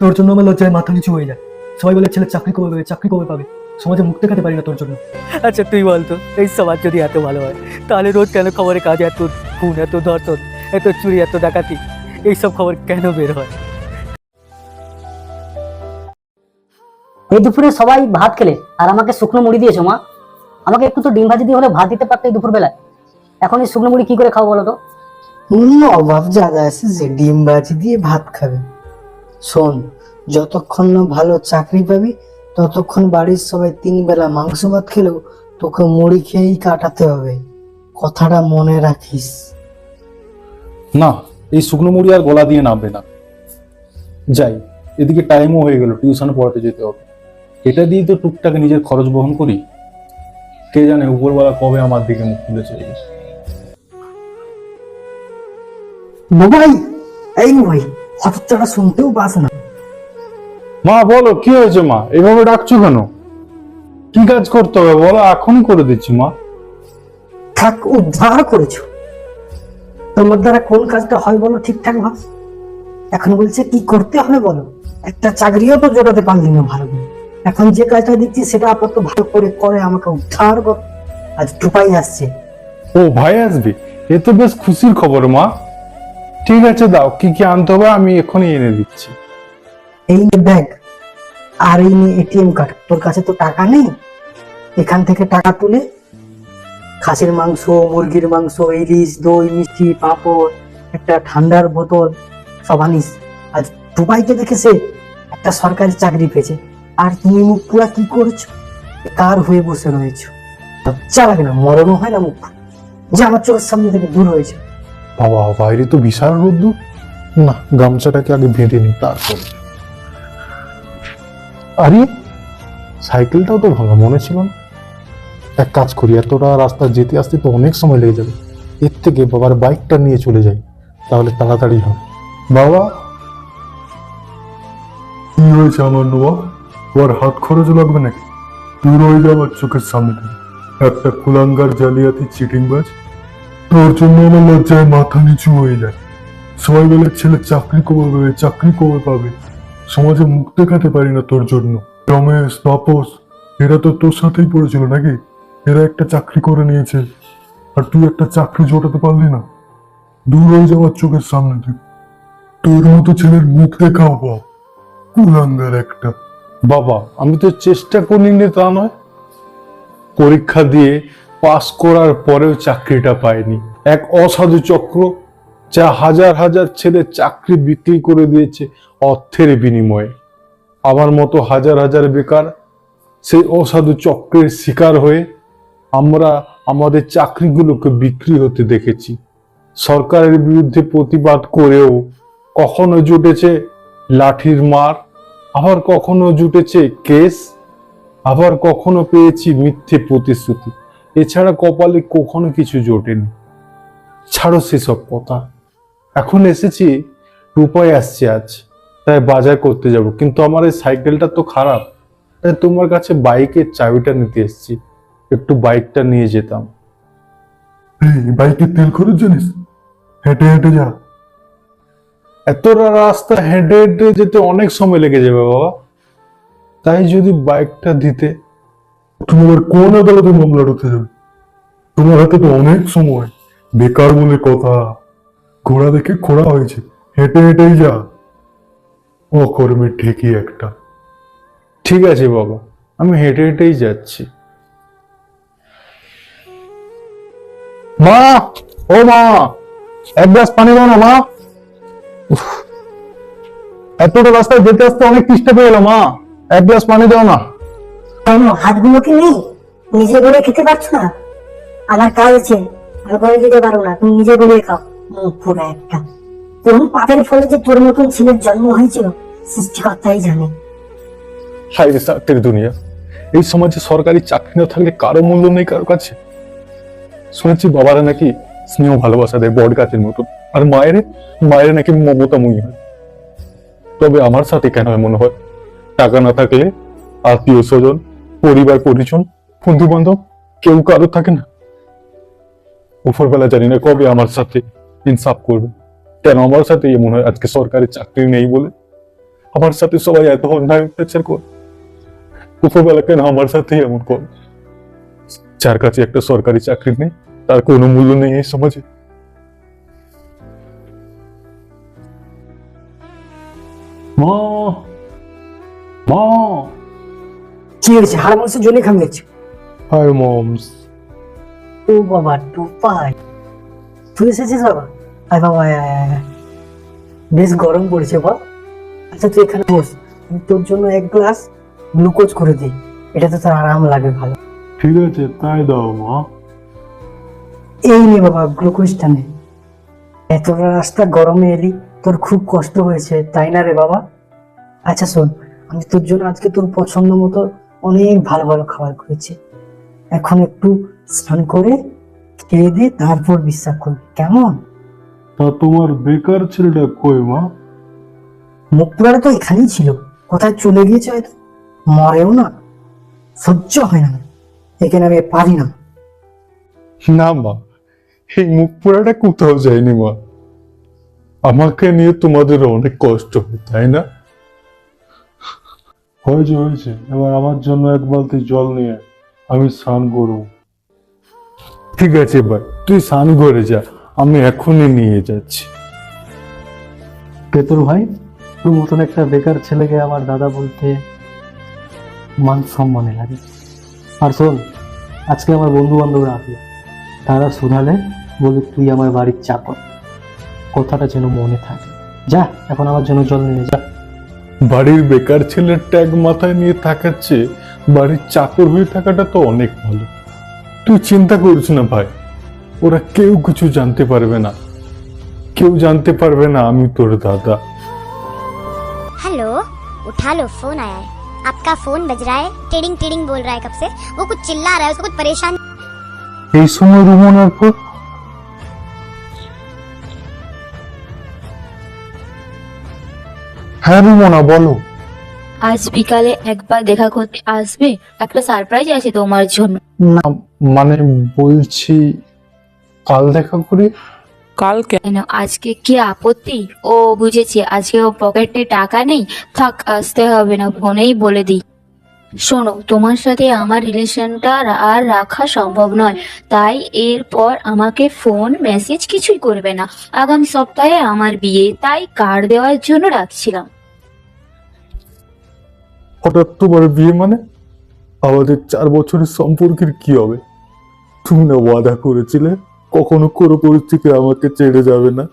তোর জন্য আমার লজ্জায় মাথা নিচু হয়ে যায়। সবাই বলে ছেলে চাকরি কবে পাবে? চাকরি কবে পাবে? সমাজে মুখ দেখাতে পারি না তোর জন্য। আচ্ছা তুই বলতো এই সমাজ যদি এত ভালো হয় তাহলে রোজ কেন খবরে কাজ এত খুন এত ধর্ষণ এত চুরি এত ডাকাতি এইসব খবর কেন বের হয়? এই দুপুরে সবাই ভাত খেলে আর আমাকে শুকনো মুড়ি দিয়েছ মা। আমাকে একটু তো ডিম ভাজি দিয়ে হলে ভাত দিতে পারতে এই দুপুর বেলায় এখন এই শুকনো মুড়ি কি করে খাব বলো তো? অন্য অভাব যারা আছে যে ডিম ভাজি দিয়ে ভাত খাবে। শোন যতক্ষণ না ভালো চাকরি পাবি ততক্ষণ বাড়ির সবাই তিন বেলা মাংস ভাত খেলেও তোকে মুড়ি খেয়েই কাটাতে হবে। কথাটা মনে রাখিস। না এই শুকনো মুড়ি আর গলা দিয়ে নামবে না। যাই এদিকে টাইমও হয়ে গেল টিউশন পড়াতে যেতে হবে। এটা দিয়ে তো টুকটাক নিজের খরচ বহন করি। কে জানে উপরওয়ালা কবে আমার দিকে মুখ তুলে চলে গেছে। ভাই এই ভাই। হঠাৎ শুনতেও পাস না। মা বলো কি হয়েছে মা? এভাবে ডাকছো কেন? কি কাজ করতে হবে? বলো এখনই করে দিচ্ছি মা। থাক উদ্ধার করেছ। তোমার দ্বারা কোন কাজটা হয় বলো ঠিকঠাক ভাব? এখন বলছে কি করতে হবে বলো? একটা চাকরিও তো জোটাতে পারলি না ভালো করে। এখন যে কাজটা দিচ্ছি সেটা আপাতত ভালো করে করে আমাকে উদ্ধার কর। আজ টুপাই আসছে। ও ভাই আসবে? এ তো বেশ খুশির খবর মা। ঠিক আছে, দাও। কি কি আনতে হবে আমি এখনই এনে দিচ্ছি। এই নে ব্যাগ আর এই নে এটিএম কার্ড, তোর কাছে তো টাকা নেই? এখান থেকে টাকা তুলে খাসির মাংস, মুরগির মাংস, ইলিশ, দই, মিষ্টি, পাঁপড়, একটা ঠান্ডার বোতল, সব আনিস। আজ দুবাইকে দেখেছে, একটা সরকারি চাকরি পেয়েছে। আর তুমি মুখ পুরা কি করেছ? কার হয়ে বসে রয়েছো। লজ্জা লাগে না, মরণও হয় না মুখ। যে আমার চোখের সামনে থেকে দূর হয়েছে। বাবা বাইরে তো বিশাল রোদ্দুর। না, গামছাটাকে আগে বেঁধে নি, তারপর। আরে, সাইকেলটাও তো ভাঙা মনে ছিল না। এক কাজ করি এতটা রাস্তা যেতে আসতে তো অনেক সময় লেগে যাবে। এর থেকে বাবার বাইকটা নিয়ে চলে যাই, তাহলে তাড়াতাড়ি হবে বাবা? কি হয়েছে আমার নোয়া? ওর হাত খরচ লাগবে নাকি? দূর হয়ে যাওয়ার চোখের সামনে। একটা কুলাঙ্গার জালিয়াতি চিটিংবাজ। তোর জন্য আমার লজ্জায় মাথা নিচু হয়ে যায়। সবাই বলে ছেলে চাকরি কবে পাবে চাকরি কবে পাবে। সমাজে মুখ দেখাতে পারি না তোর জন্য। রমেশ, তাপস, এরা তো তোর সাথেই পড়েছিল নাকি? এরা একটা চাকরি করে নিয়েছে। আর তুই একটা চাকরি জোটাতে পারলি না। দূর হয়ে যাওয়ার চোখের সামনে থেকে তোর মতো ছেলের মুখ দেখাও বাপ কুলাঙ্গার একটা। বাবা, আমি তো চেষ্টা করিনি তা নয়। পরীক্ষা দিয়ে পাস করার পরেও চাকরিটা পায়নি। এক অসাধু চক্র যা হাজার হাজার ছেলে চাকরি বিক্রি করে দিয়েছে অর্থের বিনিময়ে। আমার মতো হাজার হাজার বেকার সেই অসাধু চক্রের শিকার হয়ে আমরা আমাদের চাকরিগুলোকে বিক্রি হতে দেখেছি। সরকারের বিরুদ্ধে প্রতিবাদ করেও কখনো জুটেছে লাঠির মার, আবার কখনো জুটেছে কেস, আবার কখনো পেয়েছি মিথ্যে প্রতিশ্রুতি। এছাড়া কপালে কখনো কিছু জোটেনি। ছাড়ো সেসব কথা। এখন এসেছি রূপায় আসছে আজ। তাই বাজার করতে যাব। কিন্তু আমার এই সাইকেলটা তো খারাপ। তাই তোমার কাছে বাইকের চাবিটা নিতে এসেছি। একটু বাইকটা নিয়ে যেতাম। বাইকের তেল খরচ জানিস? হেঁটে হেঁটে যা। এতটা রাস্তা হেঁটে হেঁটে যেতে অনেক সময় লেগে যাবে বাবা। তাই যদি বাইকটা দিতে তুমি আবার কোন আদালতে মামলা ঢুকতে যাবে? তোমার হাতে তো অনেক সময়। বেকার বলে কথা ঘোড়া দেখে খোড়া হয়েছে হেঁটে হেঁটেই যা। ও কর্মী ঠিকই একটা। ঠিক আছে বাবা আমি হেঁটে হেঁটেই যাচ্ছি। মা! ও মা! এক গ্লাস পানি দাও না মা! উফ, এতটা রাস্তায় যেতে আসতে অনেক চেষ্টা পেয়ে গেল মা! এক গ্লাস পানি দাও না। কেন? হাতগুলো কি নেই? নিজে খেতে পারছ না? আমার কাজ আছে। না। তুমি নিজে খাও। মুখ একটা। পাপের ফলে যে তোর মতন ছেলের জন্ম হয়েছিল, সৃষ্টিকর্তাই জানে। হাই দুনিয়া। এই সমাজে সরকারি চাকরি না থাকলে কারও মূল্য নেই কারও কাছে? শুনেছি বাবারা নাকি স্নেহ ভালোবাসা দেয় বট গাছের মতো। আর মায়ের মায়ের নাকি মমতাময়ী হয়। তবে আমার সাথে কেন এমন হয়? টাকা না থাকলে আত্মীয় স্বজন পরিবার, পরিজন বন্ধু বান্ধব কেউ কারও থাকে না। উপরবেলা জানি না কবে আমার সাথে ইনসাফ করবে। কেন আমার সাথে? এমন হয় আজকে সরকারি চাকরি নেই বলে। আমার সাথে সবাই এত অন্যায় অত্যাচার কর। উপরবেলা কেন আমার সাথেই এমন কর? যার কাছে একটা সরকারি চাকরি নেই, তার কোনো মূল্য নেই এই সমাজে। মা মা। কি হয়েছে হাড় মাংসের জন্য খামিয়েছে হাই মমস। ও বাবা টুপাই। তুই এসেছিস বাবা? আয় বাবা। বেশ গরম পড়েছে বল। আচ্ছা তুই এখানে বস। আমি তোর জন্য এক গ্লাস গ্লুকোজ করে দিই। এটাতে তোর আরাম লাগবে ভালো। ঠিক আছে তাই দাও মা। এই নে বাবা গ্লুকোজটা নে। এতটা রাস্তা গরমে এলি তোর খুব কষ্ট হয়েছে তাই না রে বাবা? আচ্ছা শোন আমি তোর জন্য আজকে তোর পছন্দ মতো অনেক ভালো ভালো খাবার করেছি। এখন একটু স্নান করে খেয়ে দে তারপর বিশ্বাস করবি। কেমন? তা তোমার বেকার ছেলেটা কই মা? মুখ তো এখানেই ছিল। কোথায় চলে গিয়েছে হয়তো? মরেও না। সহ্য হয় না। এখানে আমি পারি না। না মা এই মুখ পোড়াটা কোথাও যায়নি মা। আমাকে নিয়ে তোমাদের অনেক কষ্ট হয় তাই না? হয়েছে হয়েছে। এবার আমার জন্য এক বালতি জল নিয়ে আমি স্নান করব। ঠিক আছে ভাই তুই স্নান করে যা। আমি এখনই নিয়ে যাচ্ছি। পেতর ভাই, তোর মতন একটা বেকার ছেলেকে আমার দাদা বলতে মান সম্মানে লাগে। আর শোন, আজকে আমার বন্ধু বান্ধবরা আসবে। তারা শুধালে বলবি তুই আমার বাড়ির চাকর। কথাটা যেন মনে থাকে। যা, এখন আমার জন্য জল নিয়ে যা। বাড়ির বেকার ছেলের ট্যাগ মাথায় নিয়ে থাকাচ্ছে বাড়ির চাকর হয়ে থাকাটা তো অনেক ভালো তুই চিন্তা করিস না ভাই ওরা কেউ কিছু জানতে পারবে না কেউ জানতে পারবে না আমি তোর দাদা हेलो उठा लो फोन आया है आपका फोन बज रहा है टिडिंग टिडिंग बोल रहा है कब से वो कुछ चिल्ला रहा है उसको कुछ परेशान এই সময় রুমনার পর হ্যাঁ রুমনা বলো। আজ বিকালে একবার দেখা করতে আসবে? একটা সারপ্রাইজ আছে তোমার জন্য। না মানে বলছি কাল দেখা করি? কেন আজকে কি আপত্তি? ও বুঝেছি আজকে ও পকেটে টাকা নেই। থাক আসতে হবে না ফোনেই বলে দিই। শোনো তোমার সাথে আমার রিলেশনটা আর রাখা সম্ভব নয়। তাই এরপর আমাকে ফোন মেসেজ কিছুই করবে না। আগামী সপ্তাহে আমার বিয়ে তাই কার্ড দেওয়ার জন্য রাখছিলাম। হঠাৎ তোমার বিয়ে মানে? আমাদের চার বছরের সম্পর্কের কি হবে? তুমি না ওয়াদা করেছিলে, কখনো কোনো পরিস্থিতি আমাকে ছেড়ে যাবে না।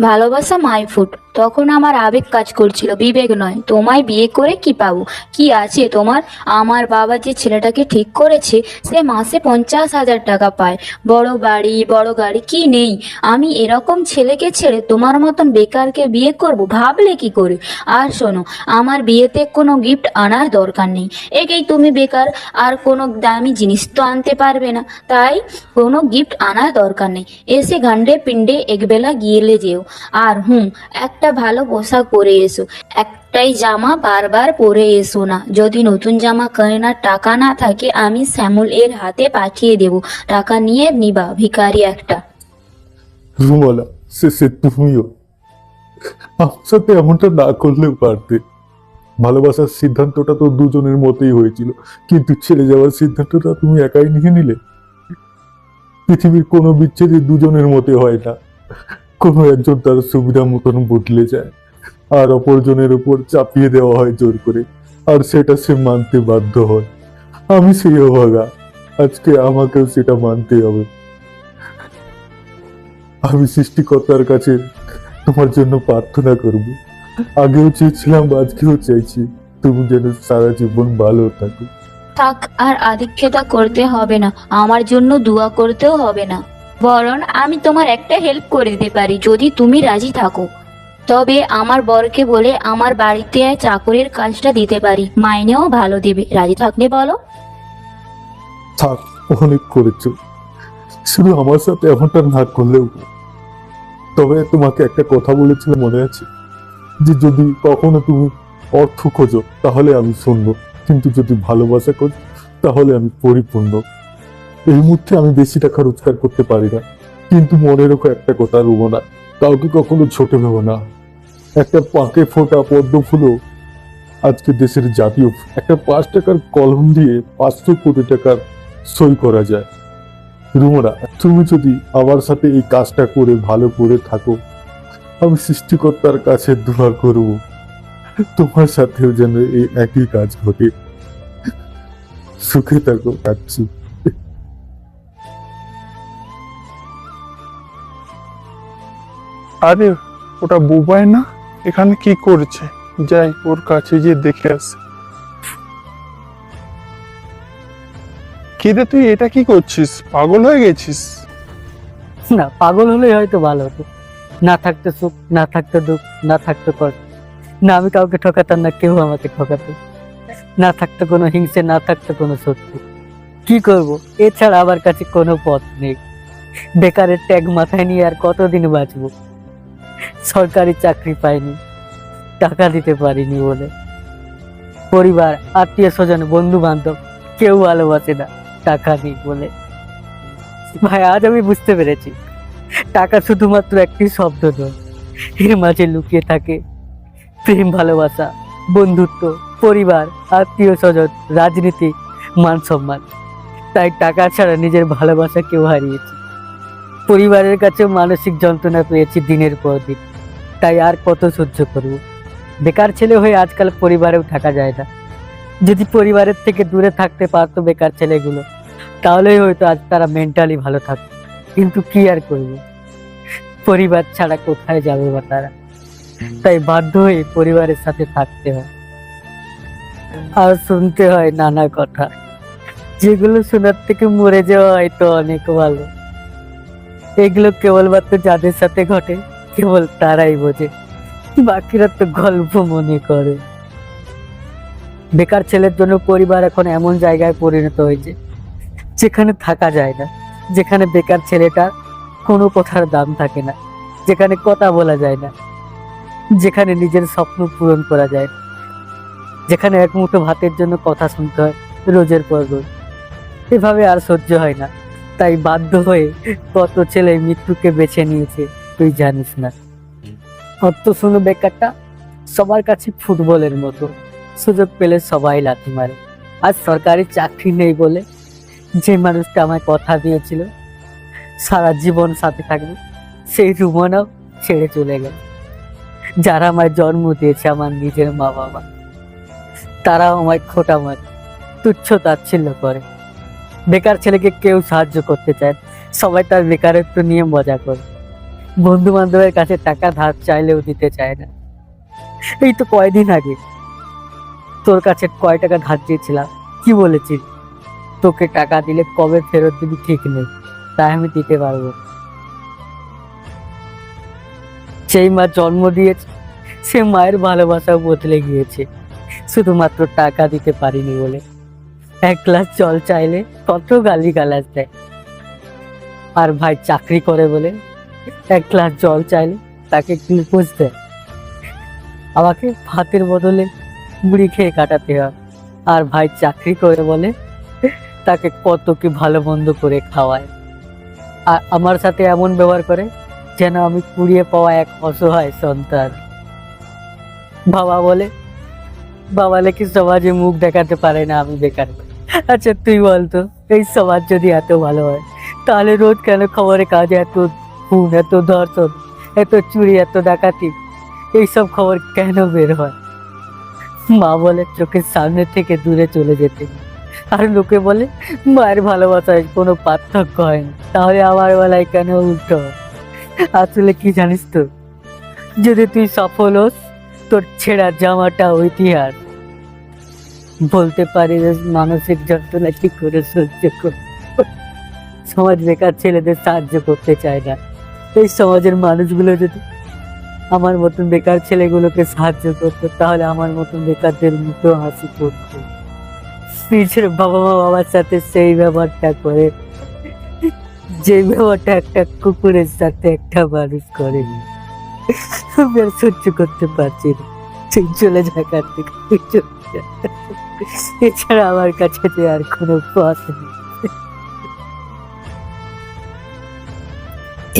ভালোবাসা মাই ফুট। তখন আমার আবেগ কাজ করছিল। বিবেক নয়, তোমায় বিয়ে করে কি পাবো? কি আছে তোমার? আমার বাবা যে ছেলেটাকে ঠিক করেছে, সে মাসে পঞ্চাশ হাজার টাকা পায়। বড় বাড়ি, বড় গাড়ি কি নেই? আমি এরকম ছেলেকে ছেড়ে তোমার মতন বেকারকে বিয়ে করব, ভাবলে কি করে? আর শোনো, আমার বিয়েতে কোনো গিফট আনার দরকার নেই। একেই তুমি বেকার, আর কোনো দামি জিনিস তো আনতে পারবে না। তাই কোনো গিফট আনার দরকার নেই। এসে গান্ডে পিণ্ডে একবেলা গিয়েলে যেও। আর হুম, একটা ভালো পোশাক পরে এসো। একটাই জামা বারবার পরে এসো না। যদি নতুন জামা কেনার টাকা না থাকে, আমি শ্যামল এর হাতে পাঠিয়ে দেব। টাকা নিয়ে নিবা, ভিখারি একটা। রুমালা শেষে তুমিও আমার সাথে এমনটা না করলেও পারতে। ভালোবাসার সিদ্ধান্তটা তো দুজনের মতেই হয়েছিল। কিন্তু ছেড়ে যাওয়ার সিদ্ধান্তটা তুমি একাই নিয়ে নিলে। পৃথিবীর কোনো বিচ্ছেদই দুজনের মতে হয় না। কোনো একজন তার সুবিধা মতন বদলে যায়। আর অপরজনের উপর চাপিয়ে দেওয়া হয় জোর করে, আর সেটা সে মানতে বাধ্য হয়। আমি সেই অভাগা, আজকে আমাকেও সেটা মানতে হবে। আমি সৃষ্টিকর্তার কাছে তোমার জন্য প্রার্থনা করব। আগেও চেয়েছিলাম, আজকেও চাইছি তুমি যেন সারা জীবন ভালো থাকো। থাক, আর আধিক্যতা করতে হবে না। আমার জন্য দোয়া করতেও হবে না। বরং আমি তোমার একটা হেল্প করে দিতে পারি যদি তুমি রাজি থাকো। তবে আমার বরকে বলে আমার বাড়িতে চাকরির কাজটা দিতে পারি। মাইনেও ভালো দেবে। রাজি থাকলে বলো। থাক, অনেক করেছ। শুধু আমার সাথে এমনটা না করলেও। তবে তোমাকে একটা কথা বলেছিলাম মনে আছে? যে যদি কখনো তুমি অর্থ খোঁজো, তাহলে আমি শুনব। কিন্তু যদি ভালোবাসা খোঁজো, তাহলে আমি পরিপূর্ণ। এই মুহূর্তে আমি বেশি টাকা রোজগার করতে পারি না। কিন্তু মনে রেখো একটা কথা রুবো না কাউকে কখনো ছোট ভেবো না। একটা পাকে ফোটা পদ্ম ফুলও আজকে দেশের জাতীয় একটা পাঁচ টাকার কলম দিয়ে পাঁচশো কোটি টাকার সই করা যায়। রুমরা তুমি যদি আমার সাথে এই কাজটা করে ভালো করে থাকো, আমি সৃষ্টিকর্তার কাছে দোয়া করব। তোমার সাথেও যেন এই একই কাজ ঘটে। সুখে থাকো কাচ্ছি আরে, ওটা বুবাই না? এখানে কি করছে? যাই, ওর কাছে গিয়ে দেখে আসি। কিরে, তুই এটা কি করছিস? পাগল হয়ে গেছিস? না, পাগল হলেই হয়তো ভালো হতো। না থাকতে সুখ, না থাকতে দুঃখ, না থাকতে কষ্ট। না, আমি কাউকে ঠকাতাম না, কেউ আমাকে ঠকাতো। না থাকতে কোনো হিংসে, না থাকতে কোনো শত্রু। কি করব? এছাড়া আমার কাছে কোনো পথ নেই। বেকারের ট্যাগ মাথায় নিয়ে আর কতদিন বাঁচবো? সরকারি চাকরি পাইনি, টাকা দিতে পারিনি বলে। পরিবার, আত্মীয় স্বজন বন্ধু বান্ধব কেউ ভালোবাসে না টাকা নেই বলে। ভাই, আজ আমি বুঝতে পেরেছি, টাকা শুধুমাত্র একটি শব্দ নয়, এর মাঝে লুকিয়ে থাকে প্রেম, ভালোবাসা, বন্ধুত্ব, পরিবার, আত্মীয় স্বজন, রাজনীতি, মান সম্মান। তাই টাকা ছাড়া নিজের ভালোবাসা কেউ হারিয়েছি। পরিবারের কাছে মানসিক যন্ত্রণা পেয়েছি দিনের পর দিন। তাই আর কত সহ্য করব? বেকার ছেলে হয়ে আজকাল পরিবারেও থাকা যায় না। যদি পরিবারের থেকে দূরে থাকতে পারতো বেকার ছেলেগুলো, তাহলেই হয়তো আজ তারা মেন্টালি ভালো থাকতো। কিন্তু কি আর করবে? পরিবার ছাড়া কোথায় যাবে বা তারা? তাই বাধ্য হয়ে পরিবারের সাথে থাকতে হয়। আর শুনতে হয় নানা কথা। যেগুলো শোনার থেকে মরে যাওয়া হয়তো অনেক ভালো। এগুলো কেবলমাত্র যাদের সাথে ঘটে, কেবল তারাই বোঝে। বাকিরা তো গল্প মনে করে। বেকার ছেলের জন্য পরিবার এখন এমন জায়গায় পরিণত হয়েছে, যেখানে থাকা যায় না, যেখানে বেকার ছেলেটা কোনো কথার দাম থাকে না, যেখানে কথা বলা যায় না, যেখানে নিজের স্বপ্ন পূরণ করা যায় যেখানে এক মুঠো ভাতের জন্য কথা শুনতে হয়, রোজের পর রোজ এভাবে আর সহ্য হয় না। তাই বাধ্য হয়ে কত ছেলে মৃত্যুকে বেছে নিয়েছে, তুই জানিস না। অত শুনো বেকারটা, সবার কাছে ফুটবলের মতো। সুযোগ পেলে সবাই লাথি মারে। আর সরকারি চাকরি নেই বলে যে মানুষটা আমায় কথা দিয়েছিল, সারা জীবন সাথে থাকবে, সেই রুমনাও ছেড়ে চলে গেল। যারা আমায় জন্ম দিয়েছে আমার নিজের মা বাবা তারাও আমায় খোটা মারে, তুচ্ছ তাচ্ছিল্য করে। বেকার ছেলেকে কেউ সাহায্য করতে চায় সবাই তার বেকারত্ব নিয়ে মজা করে। বন্ধু বান্ধবের কাছে টাকা ধার চাইলেও দিতে চায় না। এই তো কয়দিন আগে। তোর কাছে কয় টাকা ধার দিয়েছিলাম কি বলেছিস তোকে টাকা দিলে কবে ফেরত দিবি ঠিক নেই। তাই আমি দিতে পারব সেই মা জন্ম দিয়েছে, সে মায়ের ভালোবাসাও বদলে গিয়েছে। শুধুমাত্র টাকা দিতে পারিনি বলে। এক গ্লাস জল চাইলে কত গালি গালাজ দেয়। আর ভাই চাকরি করে বলে এক গ্লাস জল চাইলে তাকে গ্লুকোজ দেয়। আমাকে ভাতের বদলে মুড়ি খেয়ে কাটাতে হয়। আর ভাই চাকরি করে বলে তাকে কত কি ভালো মন্দ করে খাওয়ায়। আর আমার সাথে এমন ব্যবহার করে যেন আমি কুড়িয়ে পাওয়া এক অসহায় সন্তান। বাবা বলে, বাবা নাকি সমাজে মুখ দেখাতে পারে না আমি বেকার। আচ্ছা তুই বলতো এই সমাজ যদি এত ভালো হয়, তাহলে রোজ কেন খবরে কাজে এত খুন, এত ধর্ষণ, এত চুরি, এত ডাকাতি, এইসব খবর কেন বের হয়? মা বলে চোখের সামনে থেকে দূরে চলে যেতে। আর লোকে বলে, মায়ের ভালোবাসায় কোনো পার্থক্য হয় না, তাহলে আমার বেলায় কেন উল্টো? আসলে কি জানিস তো, যদি তুই সফল হোস, তোর ছেঁড়া জামাটা ইতিহাস বলতে পারি যে মানসিক যন্ত্রণা কি করে সহ্য কর সমাজ বেকার ছেলেদের সাহায্য করতে চায় না। এই সমাজের মানুষগুলো যদি আমার মতন বেকার ছেলেগুলোকে সাহায্য করতো, তাহলে আমার মতন বেকারদের মুখেও হাসি পড়তো। নিজের বাবা মা বাবার সাথে সেই ব্যবহারটা করে। যে ব্যবহারটা একটা কুকুরের সাথে একটা মানুষ করে আমি আর সহ্য করতে পারছি না। তুই চলে যা কার থেকে চলে। এছাড়া আমার কাছে যে আর কোনো পথ নেই।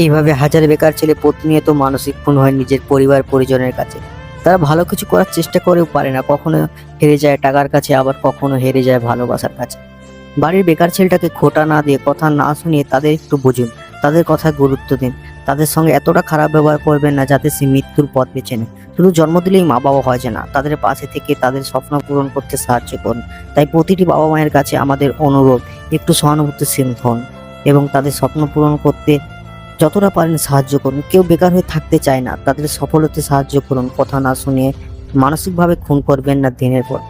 এইভাবে হাজার বেকার ছেলে প্রতিনিয়ত মানসিক খুন হয় নিজের পরিবার, পরিজনের কাছে। তারা ভালো কিছু করার চেষ্টা করেও পারে না, কখনো হেরে যায় টাকার কাছে, আবার কখনো হেরে যায় ভালোবাসার কাছে। বাড়ির বেকার ছেলেটাকে খোটা না দিয়ে কথা না শুনিয়ে তাদের একটু বুঝুন, তাদের কথা গুরুত্ব দিন। তাদের সঙ্গে এতটা খারাপ ব্যবহার করবেন না যাতে সে মৃত্যুর পথ বেছে নেয়। শুধু জন্ম দিলেই মা বাবা হয় যে না, তাদের পাশে থেকে তাদের স্বপ্ন পূরণ করতে সাহায্য করুন। তাই প্রতিটি বাবা মায়ের কাছে আমাদের অনুরোধ, একটু সহানুভূতিশীল হন এবং তাদের স্বপ্ন পূরণ করতে যতটা পারেন সাহায্য করুন। কেউ বেকার হয়ে থাকতে চায় না, তাদের সফল হতে সাহায্য করুন। কথা না শুনিয়ে মানসিকভাবে খুন করবেন না দিনের পর।